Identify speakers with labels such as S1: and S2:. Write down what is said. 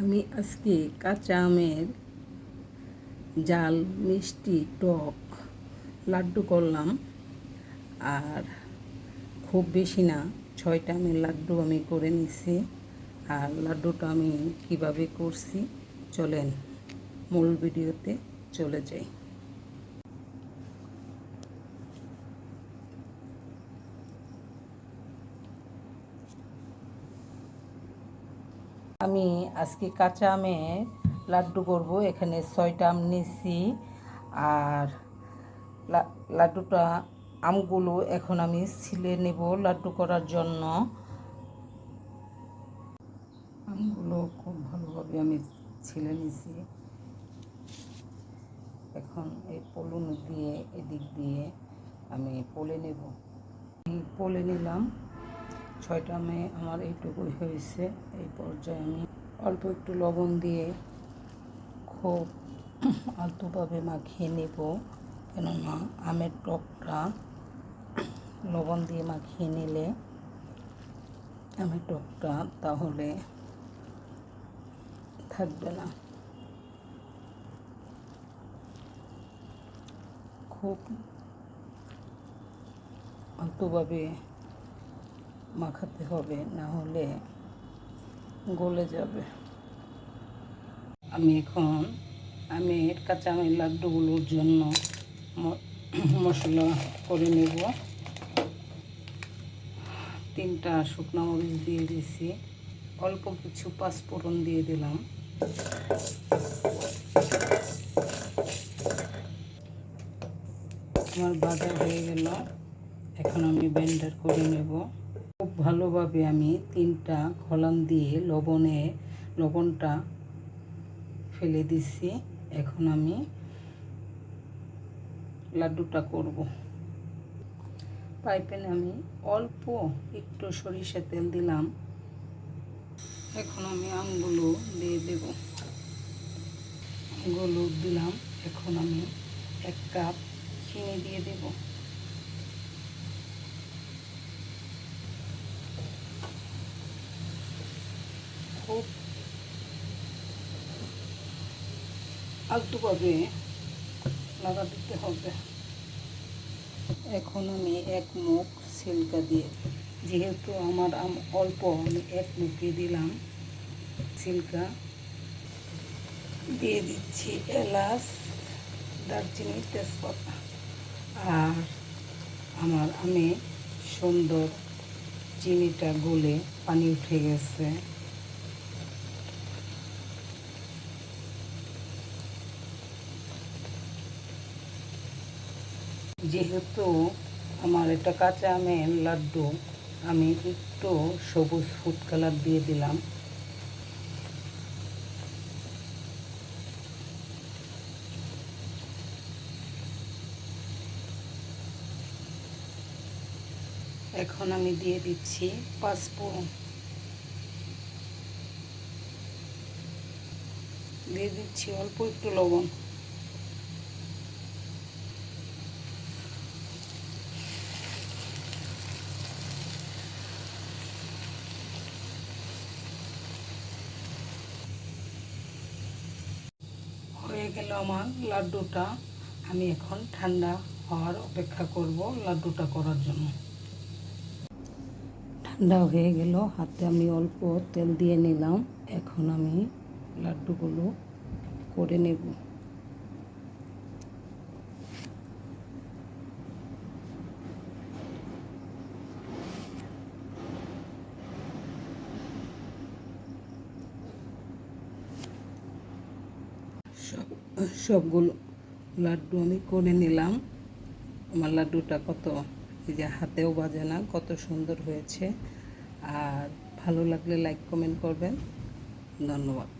S1: আমি আজকে কাঁচা আমের জাল, মিষ্টি, টক, লাড্ডু করলাম। আর খুব বেশি না, ছয়টা আমের লাড্ডু আমি করে নিছি। আর লাড্ডুটা আমি কীভাবে করছি, চলেন মূল ভিডিওতে চলে যাই। আমি আজকে কাঁচা আমে লাড্ডু করব। এখানে ছয়টা আম নিছি আর লাড্ডুটা, আমগুলো এখন আমি ছিলে নেব লাড্ডু করার জন্য। আমগুলো খুব ভালোভাবে আমি ছিলে নিছি এখন এই পলুন দিয়ে, এদিক দিয়ে আমি পলে নেব। পলে নিলাম। ছয়টা আমে আমার এইটুকুই হয়েছে। এই পর্যায়ে আমি অল্প একটু লবণ দিয়ে খুব আলতোভাবে মাখিয়ে নেব। কেননা আমের টকটা লবণ দিয়ে মাখিয়ে নিলে আমের টকটা তাহলে থাকবে না। খুব আলতোভাবে মাখাতে হবে, না হলে গলে যাবে। আমি এখন, আমি কাঁচা আমের লাড্ডুগুলোর জন্য মশলা করে নেব। তিনটা শুকনো মরিচ দিয়ে দিয়েছি। অল্প কিছু পাঁচফোড়ন দিয়ে দিলাম। আমার বাজার হয়ে গেল। এখন আমি ব্লেন্ডার করে নেব। ভালোভাবে আমি তিনটা কলাম দিয়ে লবণে, লবণটা ফেলে দিছি। এখন আমি লাড্ডুটা করব। পাইপেনে আমি অল্প একটু সরিষা তেল দিলাম। এখন আমি আমগুলো দিয়ে দেব। আমগুলো দিলাম। এখন আমি এক কাপ চিনি দিয়ে দেবো। আলতুভাবে লাগা দিতে হবে। এখন আমি এক মুখ সিল্কা দিয়ে, যেহেতু আমার আম অল্প, আমি এক মুখে দিলাম সিল্কা। দিয়ে দিচ্ছি এলাচ দারচিনি তেজপাতা আর আমার আমি সুন্দর চিনিটা গলে পানি উঠে গেছে। যেহেতু আমার এটা কাঁচা আমের লাড্ডু, আমি একটু সবুজ ফুড কালার দিয়ে দিলাম। এখন আমি দিয়ে দিচ্ছি পাঁচফোড়ন। দিয়ে দিচ্ছি অল্প একটু লবণ। গেল আমার লাড্ডুটা। আমি এখন ঠান্ডা হওয়ার অপেক্ষা করব লাড্ডুটা করার জন্য। ঠান্ডা হয়ে গেল, হাতে আমি অল্প তেল দিয়ে নিলাম। এখন আমি লাড্ডুগুলো করে নেব। সব, সবগুলো লাড্ডু আমি করে নিলাম। আমার লাড্ডুটা কত, এই যে হাতেও বাজে না, কত সুন্দর হয়েছে। আর ভালো লাগলে লাইক কমেন্ট করবেন। ধন্যবাদ।